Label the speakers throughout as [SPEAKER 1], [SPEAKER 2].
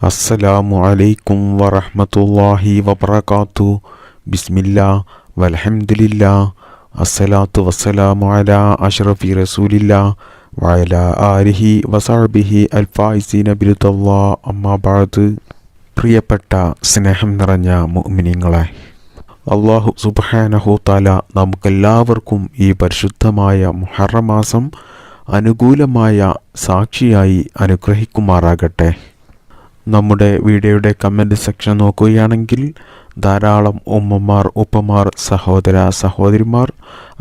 [SPEAKER 1] അസ്സലാമു അലൈക്കും വറഹ്മത്തുള്ളാഹി വബർക്കാത്തു ബിസ്മില്ലാ വൽഹംദുലില്ലാ അസ്സലാത്തു വസ്സലാമു അലാ അഷ്റഫി റസൂലില്ലാ വയല ആലിഹി വസഹ്ബിഹി അൽഫായിസീന അമ്മാ ബഅദ് പ്രിയപ്പെട്ട സ്നേഹം നിറഞ്ഞ മുഅ്മിനീങ്ങളെ അള്ളാഹു തആല നമുക്കെല്ലാവർക്കും ഈ പരിശുദ്ധമായ മുഹറം മാസം അനുകൂലമായ സാക്ഷിയായി അനുഗ്രഹിക്കുമാറാകട്ടെ. നമ്മുടെ വീഡിയോയുടെ കമന്റ് സെക്ഷൻ നോക്കുകയാണെങ്കിൽ ധാരാളം ഉമ്മമാർ ഉപ്പമാർ സഹോദര സഹോദരിമാർ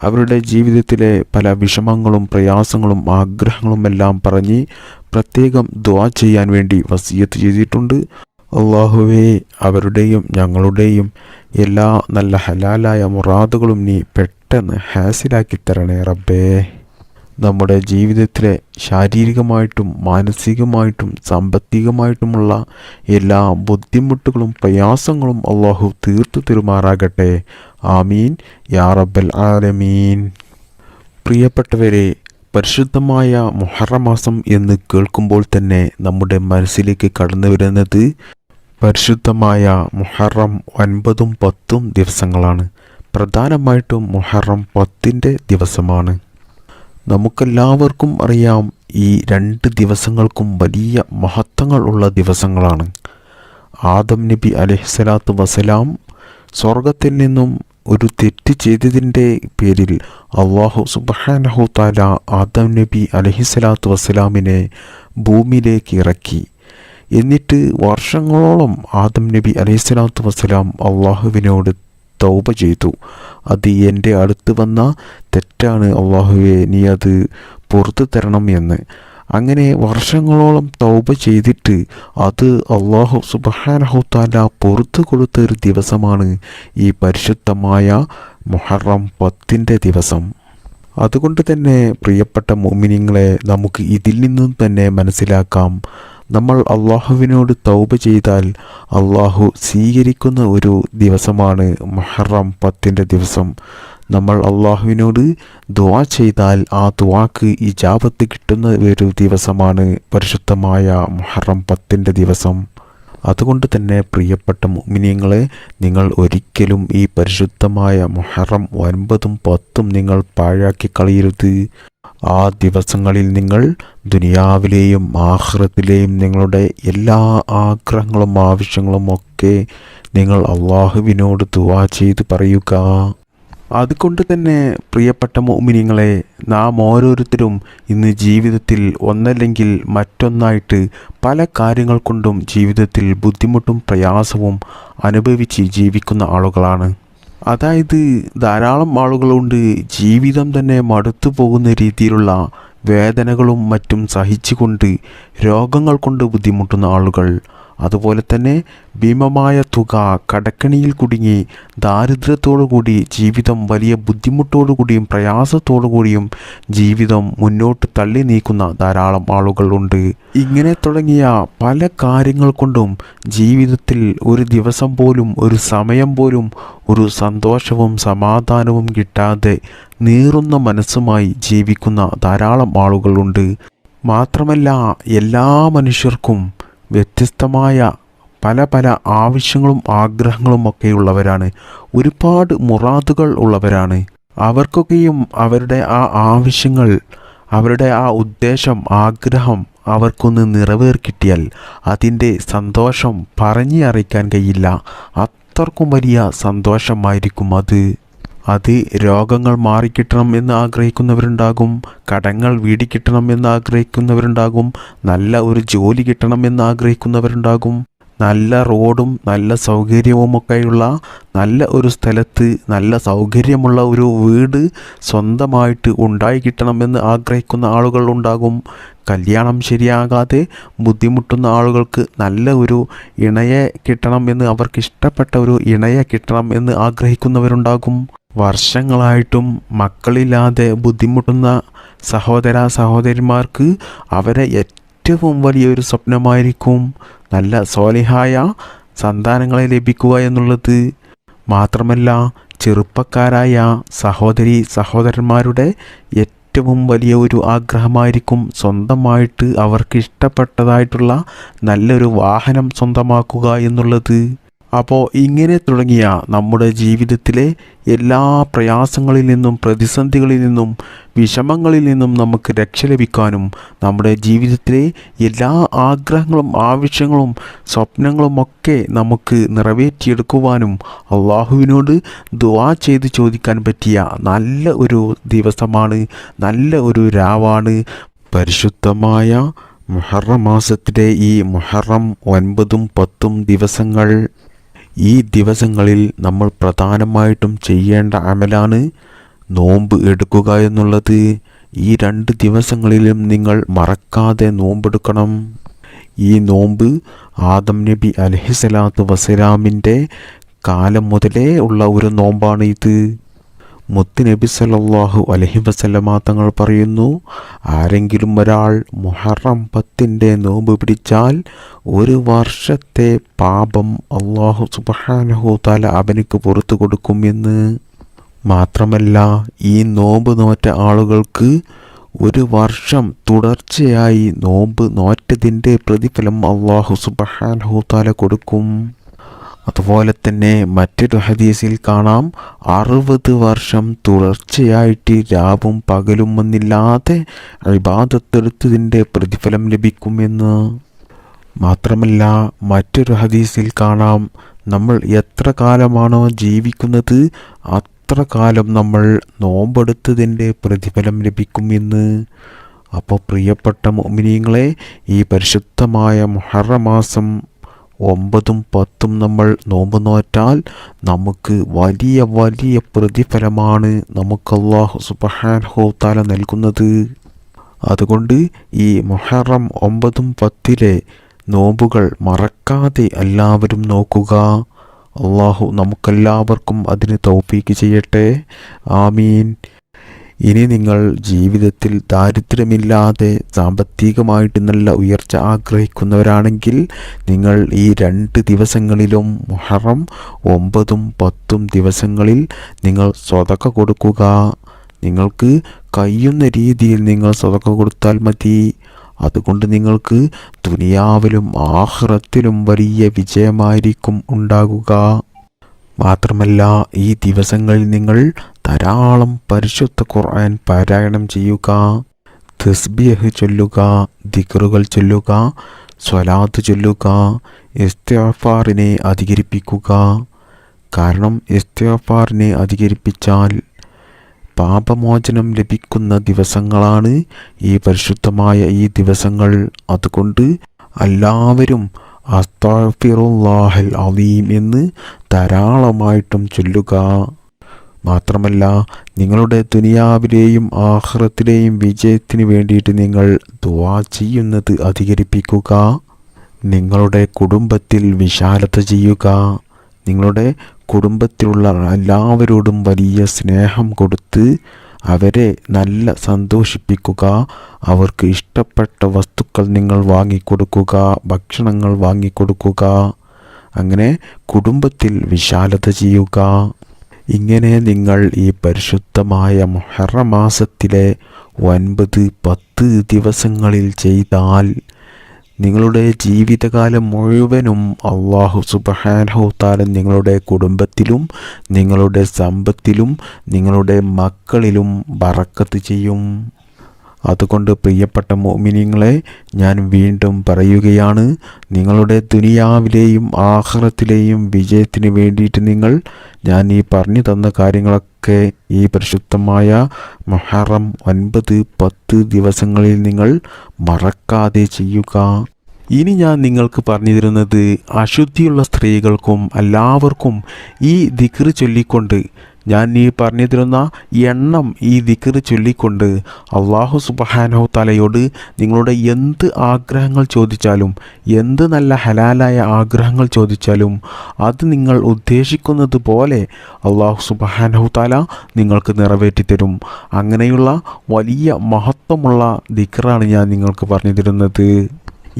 [SPEAKER 1] അവരുടെ ജീവിതത്തിലെ പല വിഷമങ്ങളും പ്രയാസങ്ങളും ആഗ്രഹങ്ങളും എല്ലാം പറഞ്ഞ് പ്രത്യേകം ദ്വാ ചെയ്യാൻ വേണ്ടി വസീയത്ത് ചെയ്തിട്ടുണ്ട്. അള്ളാഹുവേ അവരുടെയും ഞങ്ങളുടെയും എല്ലാ നല്ല ഹലാലായ മുറാദുകളും നീ പെട്ടെന്ന് ഹാസിലാക്കി തരണേ റബ്ബേ. നമ്മുടെ ജീവിതത്തിലെ ശാരീരികമായിട്ടും മാനസികമായിട്ടും സാമ്പത്തികമായിട്ടുമുള്ള എല്ലാ ബുദ്ധിമുട്ടുകളും പ്രയാസങ്ങളും അള്ളാഹു തീർത്തു തീരുമാറാകട്ടെ. ആമീൻ. യാ റബ്ബൽ ആലമീൻ. പ്രിയപ്പെട്ടവരെ പരിശുദ്ധമായ മുഹറമാസം എന്ന് കേൾക്കുമ്പോൾ തന്നെ നമ്മുടെ മനസ്സിലേക്ക് കടന്നു വരുന്നത് പരിശുദ്ധമായ മുഹറം ഒൻപതും പത്തും ദിവസങ്ങളാണ്. പ്രധാനമായിട്ടും മുഹറം പത്തിന്റെ ദിവസമാണ്. നമുക്കെല്ലാവർക്കും അറിയാം ഈ രണ്ട് ദിവസങ്ങൾക്കും വലിയ മഹത്വങ്ങൾ ഉള്ള ദിവസങ്ങളാണ്. ആദം നബി അലഹ്സലാത്തു വസലാം സ്വർഗത്തിൽ നിന്നും ഒരു തെറ്റ് ചെയ്തതിന്റെ പേരിൽ അള്ളാഹു സുബാനഹു താല ആദം നബി അലഹിസ്സലാത്തു വസ്സലാമിനെ ഭൂമിയിലേക്ക് ഇറക്കി. എന്നിട്ട് വർഷങ്ങളോളം ആദം നബി അലഹിസ്സലാത്തു വസ്സലാം അള്ളാഹുവിനോട് തൗബ ചെയ്തു. അത് എന്റെ അടുത്ത് വന്ന തെറ്റാണ്. അള്ളാഹുവെ നീ അത് പുറത്തു തരണം എന്ന്. അങ്ങനെ വർഷങ്ങളോളം തൗബ ചെയ്തിട്ട് അത് അള്ളാഹു സുബാനഹുത്താല പുറത്തു കൊടുത്ത ഒരു ദിവസമാണ് ഈ പരിശുദ്ധമായ മുഹറം പത്തിന്റെ ദിവസം. അതുകൊണ്ട് തന്നെ പ്രിയപ്പെട്ട മോമിനിങ്ങളെ നമുക്ക് ഇതിൽ നിന്നും തന്നെ മനസ്സിലാക്കാം. നമ്മൾ അള്ളാഹുവിനോട് തൗബ ചെയ്താൽ അള്ളാഹു സ്വീകരിക്കുന്ന ഒരു ദിവസമാണ് മുഹറം പത്തിന്റെ ദിവസം. നമ്മൾ അള്ളാഹുവിനോട് ദുവാ ചെയ്താൽ ആ ദുവാക്ക് ഇജാബത്ത് കിട്ടുന്ന ഒരു ദിവസമാണ് പരിശുദ്ധമായ മുഹറം പത്തിന്റെ ദിവസം. അതുകൊണ്ട് തന്നെ പ്രിയപ്പെട്ട മുമിനിയങ്ങളെ നിങ്ങൾ ഒരിക്കലും ഈ പരിശുദ്ധമായ മുഹറം ഒൻപതും പത്തും നിങ്ങൾ പാഴാക്കി കളയരുത്. ആ ദിവസങ്ങളിൽ നിങ്ങൾ ദുനിയാവിലെയും ആഹ്റത്തിലെയും നിങ്ങളുടെ എല്ലാ ആഗ്രഹങ്ങളും ആവശ്യങ്ങളും ഒക്കെ നിങ്ങൾ അള്ളാഹുവിനോട് ദുവാ ചെയ്ത് പറയുക. അതുകൊണ്ട് തന്നെ പ്രിയപ്പെട്ട മോമിനിങ്ങളെ നാം ഓരോരുത്തരും ഇന്ന് ജീവിതത്തിൽ ഒന്നല്ലെങ്കിൽ മറ്റൊന്നായിട്ട് പല കാര്യങ്ങൾ കൊണ്ടും ജീവിതത്തിൽ ബുദ്ധിമുട്ടും പ്രയാസവും അനുഭവിച്ച് ജീവിക്കുന്ന ആളുകളാണ്. അതായത് ധാരാളം ആളുകളുണ്ട് ജീവിതം തന്നെ മടുത്തു പോകുന്ന രീതിയിലുള്ള വേദനകളും മറ്റും സഹിച്ചുകൊണ്ട് രോഗങ്ങൾ കൊണ്ട് ബുദ്ധിമുട്ടുന്ന ആളുകൾ. അതുപോലെ തന്നെ ഭീമമായ തുക കടക്കണിയിൽ കുടുങ്ങി ദാരിദ്ര്യത്തോടുകൂടി ജീവിതം വലിയ ബുദ്ധിമുട്ടോടുകൂടിയും പ്രയാസത്തോടുകൂടിയും ജീവിതം മുന്നോട്ട് തള്ളി നീക്കുന്ന ധാരാളം ആളുകളുണ്ട് ഇങ്ങനെ തുടങ്ങിയ പല കാര്യങ്ങൾ കൊണ്ടും ജീവിതത്തിൽ ഒരു ദിവസം പോലും ഒരു സമയം പോലും ഒരു സന്തോഷവും സമാധാനവും കിട്ടാതെ നീറുന്ന മനസ്സുമായി ജീവിക്കുന്ന ധാരാളം ആളുകളുണ്ട് മാത്രമല്ല എല്ലാ മനുഷ്യർക്കും വ്യത്യസ്തമായ പല പല ആവശ്യങ്ങളും ആഗ്രഹങ്ങളും ഒക്കെ ഉള്ളവരാണ് ഒരുപാട് മുറാദുകൾ ഉള്ളവരാണ്. അവർക്കൊക്കെയും അവരുടെ ആ ആവശ്യങ്ങൾ അവരുടെ ആ ഉദ്ദേശം ആഗ്രഹം അവർക്കൊന്ന് നിറവേർ കിട്ടിയാൽ അതിന്റെ സന്തോഷം പറഞ്ഞ് അറിയിക്കാൻ കഴിയില്ല. അത്രക്കും വലിയ സന്തോഷമായിരിക്കും അത്. അത് രോഗങ്ങൾ മാറിക്കിട്ടണം എന്ന് ആഗ്രഹിക്കുന്നവരുണ്ടാകും കടങ്ങൾ വീടിക്കിട്ടണം എന്ന് ആഗ്രഹിക്കുന്നവരുണ്ടാകും നല്ല ഒരു ജോലി കിട്ടണം എന്ന് ആഗ്രഹിക്കുന്നവരുണ്ടാകും. നല്ല റോഡും നല്ല സൗകര്യവുമൊക്കെയുള്ള നല്ല ഒരു സ്ഥലത്ത് നല്ല സൗകര്യമുള്ള ഒരു വീട് സ്വന്തമായിട്ട് ഉണ്ടായി കിട്ടണമെന്ന് ആഗ്രഹിക്കുന്ന ആളുകൾ ഉണ്ടാകും. കല്യാണം ശരിയാകാതെ ബുദ്ധിമുട്ടുന്ന ആളുകൾക്ക് നല്ല ഒരു ഇണയെ കിട്ടണം എന്ന് അവർക്ക് ഇഷ്ടപ്പെട്ട ഒരു ഇണയെ കിട്ടണം എന്ന് ആഗ്രഹിക്കുന്നവരുണ്ടാകും. വർഷങ്ങളായിട്ടും മക്കളില്ലാതെ ബുദ്ധിമുട്ടുന്ന സഹോദര സഹോദരിമാർക്ക് അവരെ ഏറ്റവും വലിയൊരു സ്വപ്നമായിരിക്കും നല്ല സോലിഹായ സന്താനങ്ങളെ ലഭിക്കുക എന്നുള്ളത്. മാത്രമല്ല ചെറുപ്പക്കാരായ സഹോദരി സഹോദരന്മാരുടെ ഏറ്റവും വലിയ ഒരു ആഗ്രഹമായിരിക്കും സ്വന്തമായിട്ട് അവർക്ക് ഇഷ്ടപ്പെട്ടതായിട്ടുള്ള നല്ലൊരു വാഹനം സ്വന്തമാക്കുക എന്നുള്ളത്. അപ്പോൾ ഇങ്ങനെ തുടങ്ങിയ നമ്മുടെ ജീവിതത്തിലെ എല്ലാ പ്രയാസങ്ങളിൽ നിന്നും പ്രതിസന്ധികളിൽ നിന്നും വിഷമങ്ങളിൽ നിന്നും നമുക്ക് രക്ഷ ലഭിക്കാനും നമ്മുടെ ജീവിതത്തിലെ എല്ലാ ആഗ്രഹങ്ങളും ആവശ്യങ്ങളും സ്വപ്നങ്ങളും ഒക്കെ നമുക്ക് നിറവേറ്റിയെടുക്കുവാനും അള്ളാഹുവിനോട് ദുവാ ചെയ്ത് ചോദിക്കാൻ പറ്റിയ നല്ല ഒരു ദിവസമാണ് നല്ല ഒരു രാവാണ്. പരിശുദ്ധമായ മുഹറം മാസത്തിലെ ഈ മുഹറം ഒൻപതും പത്തും ദിവസങ്ങൾ ഈ ദിവസങ്ങളിൽ നമ്മൾ പ്രധാനമായിട്ടും ചെയ്യേണ്ട അമലാണ് നോമ്പ് എടുക്കുക എന്നുള്ളത്. ഈ രണ്ട് ദിവസങ്ങളിലും നിങ്ങൾ മറക്കാതെ നോമ്പെടുക്കണം. ഈ നോമ്പ് ആദം നബി അലഹിസലാത്തു വസലാമിന്റെ കാലം മുതലേ ഉള്ള ഒരു നോമ്പാണ് ഇത്. മുത്ത് നബി സല്ലല്ലാഹു അലൈഹി വസല്ലമ തങ്ങൾ പറയുന്നു ആരെങ്കിലും ഒരാൾ മുഹറം പത്തിന്റെ നോമ്പ് പിടിച്ചാൽ ഒരു വർഷത്തെ പാപം അള്ളാഹു സുബ്ഹാനഹു താല അവനക്ക് പുറത്തു കൊടുക്കും എന്ന്. മാത്രമല്ല ഈ നോമ്പ് നോറ്റ ആളുകൾക്ക് ഒരു വർഷം തുടർച്ചയായി നോമ്പ് നോറ്റതിന്റെ പ്രതിഫലം അള്ളാഹു സുബ്ഹാനഹു താല കൊടുക്കും. അതുപോലെ തന്നെ മറ്റൊരു ഹദീസിൽ കാണാം അറുപത് വർഷം തുടർച്ചയായിട്ട് രാവും പകലും ഒന്നില്ലാതെ അഭിബാധത്തെടുത്തതിന്റെ പ്രതിഫലം ലഭിക്കുമെന്ന്. മാത്രമല്ല മറ്റൊരു ഹദീസിൽ കാണാം നമ്മൾ എത്ര കാലമാണോ ജീവിക്കുന്നത് അത്ര കാലം നമ്മൾ നോമ്പെടുത്തതിന്റെ പ്രതിഫലം ലഭിക്കുമെന്ന്. അപ്പോൾ പ്രിയപ്പെട്ട മോമിനിയങ്ങളെ ഈ പരിശുദ്ധമായ മുഹറമാസം ഒമ്പതും പത്തും നമ്മൾ നോമ്പ് നോറ്റാൽ നമുക്ക് വലിയ വലിയ പ്രതിഫലമാണ് നമുക്ക് അള്ളാഹു സുബഹാൻഹോ താല നൽകുന്നത്. അതുകൊണ്ട് ഈ മൊഹറം ഒമ്പതും പത്തിലെ നോമ്പുകൾ മറക്കാതെ എല്ലാവരും നോക്കുക. അള്ളാഹു നമുക്കെല്ലാവർക്കും അതിന് തൗഫീക്ക് ചെയ്യട്ടെ. ആമീൻ. ഇനി നിങ്ങൾ ജീവിതത്തിൽ ദാരിദ്ര്യമില്ലാതെ സാമ്പത്തികമായിട്ട് നല്ല ഉയർച്ച ആഗ്രഹിക്കുന്നവരാണെങ്കിൽ നിങ്ങൾ ഈ രണ്ട് ദിവസങ്ങളിലും മുഹറം ഒമ്പതും പത്തും ദിവസങ്ങളിൽ നിങ്ങൾ സ്വതക്ക കൊടുക്കുക. നിങ്ങൾക്ക് കഴിയുന്ന രീതിയിൽ നിങ്ങൾ സ്വതക്ക കൊടുത്താൽ മതി. അതുകൊണ്ട് നിങ്ങൾക്ക് ദുനിയാവിലും ആഹ്റത്തിലും വലിയ വിജയമായിരിക്കും ഉണ്ടാകുക. മാത്രമല്ല ഈ ദിവസങ്ങളിൽ നിങ്ങൾ ധാരാളം പരിശുദ്ധ ഖുർആൻ പാരായണം ചെയ്യുക തസ്ബിയഹ് ചൊല്ലുക ദിക്റുകൾ ചൊല്ലുക സ്വലാത്ത് ചൊല്ലുക ഇസ്തിഫാറിനെ അധികരിപ്പിക്കുക. കാരണം ഇസ്തിഫാറിനെ അധികരിപ്പിച്ചാൽ പാപമോചനം ലഭിക്കുന്ന ദിവസങ്ങളാണ് ഈ പരിശുദ്ധമായ ഈ ദിവസങ്ങൾ. അതുകൊണ്ട് എല്ലാവരും അസ്താഫിറുല്ലാഹൽ അലീം എന്ന് ധാരാളമായിട്ടും ചൊല്ലുക. മാത്രമല്ല നിങ്ങളുടെ ദുനിയാവിലെയും ആഹ്റത്തിലെയും വിജയത്തിന് വേണ്ടിയിട്ട് നിങ്ങൾ ദുവാ ചെയ്യുന്നത് അധികരിപ്പിക്കുക. നിങ്ങളുടെ കുടുംബത്തിൽ വിശാലത ചെയ്യുക. നിങ്ങളുടെ കുടുംബത്തിലുള്ള എല്ലാവരോടും വലിയ സ്നേഹം കൊടുത്ത് അവരെ നല്ല സന്തോഷിപ്പിക്കുക. അവർക്ക് ഇഷ്ടപ്പെട്ട വസ്തുക്കൾ നിങ്ങൾ വാങ്ങിക്കൊടുക്കുക ഭക്ഷണങ്ങൾ വാങ്ങിക്കൊടുക്കുക. അങ്ങനെ കുടുംബത്തിൽ വിശാലത ചെയ്യുക. ഇങ്ങനെ നിങ്ങൾ ഈ പരിശുദ്ധമായ മുഹറമാസത്തിലെ ഒൻപത് പത്ത് ദിവസങ്ങളിൽ ചെയ്താൽ നിങ്ങളുടെ ജീവിതകാലം മുഴുവനും അള്ളാഹു സുബഹാനഹുത്താലൻ നിങ്ങളുടെ കുടുംബത്തിലും നിങ്ങളുടെ സമ്പത്തിലും നിങ്ങളുടെ മക്കളിലും ബറക്കത്ത് ചെയ്യും. അതുകൊണ്ട് പ്രിയപ്പെട്ട മോമിനിങ്ങളെ ഞാൻ വീണ്ടും പറയുകയാണ് നിങ്ങളുടെ ദുനിയാവിലെയും ആഹ്റത്തിലെയും വിജയത്തിന് വേണ്ടിയിട്ട് നിങ്ങൾ ഞാൻ ഈ പറഞ്ഞു തന്ന കാര്യങ്ങളൊക്കെ ഈ പരിശുദ്ധമായ മഹറം ഒൻപത് പത്ത് ദിവസങ്ങളിൽ നിങ്ങൾ മറക്കാതെ ചെയ്യുക. ഇനി ഞാൻ നിങ്ങൾക്ക് പറഞ്ഞു തരുന്നത് അശുദ്ധിയുള്ള സ്ത്രീകൾക്കും എല്ലാവർക്കും ഈ ദിക്റ് ചൊല്ലിക്കൊണ്ട് ഞാൻ നീ പറഞ്ഞു തരുന്ന എണ്ണം ഈ ദിക്കറ് ചൊല്ലിക്കൊണ്ട് അള്ളാഹു സുബഹാനോ തലയോട് നിങ്ങളുടെ എന്ത് ആഗ്രഹങ്ങൾ ചോദിച്ചാലും എന്ത് നല്ല ഹലാലായ ആഗ്രഹങ്ങൾ ചോദിച്ചാലും അത് നിങ്ങൾ ഉദ്ദേശിക്കുന്നത് പോലെ അള്ളാഹു സുബഹാനോ താല നിങ്ങൾക്ക് നിറവേറ്റിത്തരും അങ്ങനെയുള്ള വലിയ മഹത്വമുള്ള ദിക്കറാണ് ഞാൻ നിങ്ങൾക്ക് പറഞ്ഞു തരുന്നത്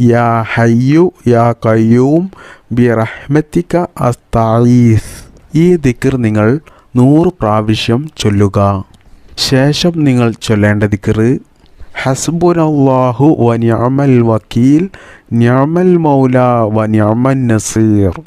[SPEAKER 1] യാ ഹയ്യു യാ കയ്യൂം ബി റഹ്മത്തിക അസ്തായീസ് ഈ ദിക്കർ നിങ്ങൾ നൂറ് പ്രാവശ്യം ചൊല്ലുക. ശേഷം നിങ്ങൾ ചൊല്ലേണ്ട ദിക്കറ് ഹസ്ബുനല്ലാഹു വ നിഅമൽ വക്കീൽ ഞാമൽ മൗല വ നസീർ.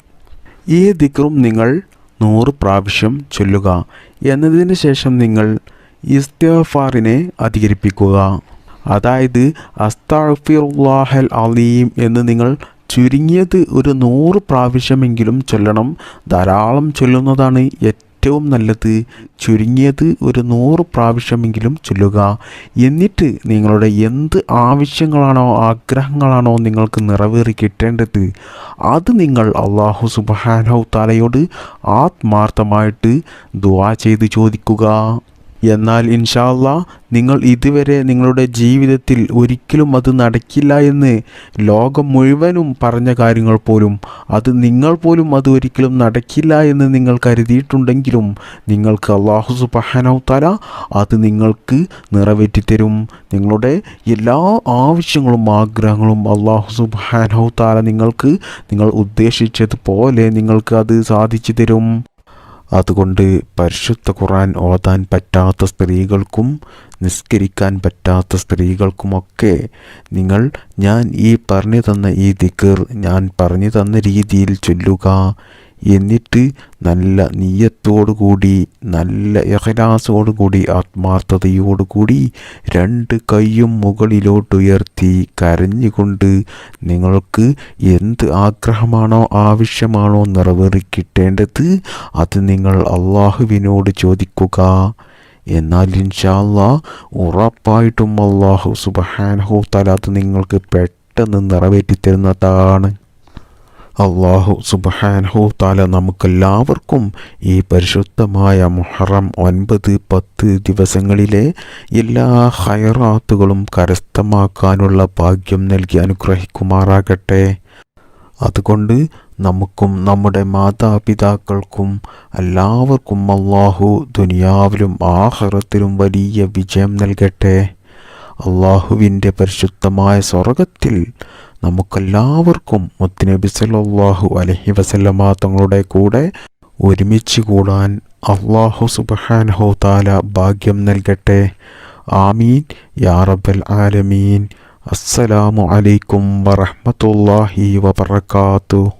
[SPEAKER 1] ഈ ദിക്റും നിങ്ങൾ നൂറ് പ്രാവശ്യം ചൊല്ലുക. എന്നതിന് ശേഷം നിങ്ങൾ ഇസ്തഫാറിനെ അധികരിപ്പിക്കുക. അതായത് അസ്താഫിറുല്ലാഹൽ അലീം എന്ന് നിങ്ങൾ ചുരുങ്ങിയത് ഒരു നൂറ് പ്രാവശ്യമെങ്കിലും ചൊല്ലണം. ധാരാളം ചൊല്ലുന്നതാണ് ഏറ്റവും നല്ലത് ചുരുങ്ങിയത് ഒരു നൂറ് പ്രാവശ്യമെങ്കിലും ചൊല്ലുക. എന്നിട്ട് നിങ്ങളുടെ എന്ത് ആവശ്യങ്ങളാണോ ആഗ്രഹങ്ങളാണോ നിങ്ങൾക്ക് നിറവേറി കിട്ടേണ്ടത് അത് നിങ്ങൾ അള്ളാഹു സുബാനോ താലയോട് ആത്മാർത്ഥമായിട്ട് ദുവാ ചെയ്ത് ചോദിക്കുക. എന്നാൽ ഇൻഷാല്ല നിങ്ങൾ ഇതുവരെ നിങ്ങളുടെ ജീവിതത്തിൽ ഒരിക്കലും അത് നടക്കില്ല എന്ന് ലോകം മുഴുവനും പറഞ്ഞ കാര്യങ്ങൾ പോലും അത് നിങ്ങൾ പോലും അത് ഒരിക്കലും നടക്കില്ല എന്ന് നിങ്ങൾ കരുതിയിട്ടുണ്ടെങ്കിലും നിങ്ങൾക്ക് അള്ളാഹു സുബാനൗത്താല അത് നിങ്ങൾക്ക് നിറവേറ്റിത്തരും നിങ്ങളുടെ എല്ലാ ആവശ്യങ്ങളും ആഗ്രഹങ്ങളും അള്ളാഹു സുബാനൗത്താല നിങ്ങൾക്ക് നിങ്ങൾ ഉദ്ദേശിച്ചതുപോലെ നിങ്ങൾക്ക് അത് സാധിച്ചു തരും. അതുകൊണ്ട് പരിശുദ്ധ ഖുറാൻ ഓതാൻ പറ്റാത്ത സ്ത്രീകൾക്കും നിസ്കരിക്കാൻ പറ്റാത്ത സ്ത്രീകൾക്കുമൊക്കെ നിങ്ങൾ ഞാൻ ഈ പറഞ്ഞു തന്ന ഈ ദിക്കർ ഞാൻ പറഞ്ഞു തന്ന രീതിയിൽ ചൊല്ലുക. എന്നിട്ട് നല്ല നീയത്തോടുകൂടി നല്ല ഇഹലാസോടുകൂടി ആത്മാർത്ഥതയോടുകൂടി രണ്ട് കൈയും മുകളിലോട്ടുയർത്തി കരഞ്ഞുകൊണ്ട് നിങ്ങൾക്ക് എന്ത് ആഗ്രഹമാണോ ആവശ്യമാണോ നിറവേറി കിട്ടേണ്ടത് അത് നിങ്ങൾ അള്ളാഹുവിനോട് ചോദിക്കുക. എന്നാൽ ഇൻഷാല്ല ഉറപ്പായിട്ടും അള്ളാഹു സുബഹാനഹു തലാത്ത് നിങ്ങൾക്ക് പെട്ടെന്ന് നിറവേറ്റി തരുന്നതാണ് അള്ളാഹു സുബഹാനഹു താല നമുക്കെല്ലാവർക്കും ഈ പരിശുദ്ധമായ മുഹറം ഒൻപത് പത്ത് ദിവസങ്ങളിലെ എല്ലാ ഹയറാത്തുകളും കരസ്ഥമാക്കാനുള്ള ഭാഗ്യം നൽകി അനുഗ്രഹിക്കുമാറാകട്ടെ. അതുകൊണ്ട് നമുക്കും നമ്മുടെ മാതാപിതാക്കൾക്കും എല്ലാവർക്കും അള്ളാഹു ദുനിയാവിലും ആഹ്റത്തിലും വലിയ വിജയം നൽകട്ടെ. അള്ളാഹുവിന്റെ പരിശുദ്ധമായ സ്വർഗത്തിൽ നമുക്കെല്ലാവർക്കും മുത്തുനബി സല്ലല്ലാഹു അലഹി വസല്ലമ തങ്ങളുടെ കൂടെ ഒരുമിച്ച് കൂടാൻ അള്ളാഹു സുബ്ഹാനഹു താല ഭാഗ്യം നൽകട്ടെ. ആമീൻ. യാ റബ്ബൽ ആലമീൻ. അസ്സലാമു അലൈക്കും വറഹമത്തല്ലാഹി വബറകാതുഹു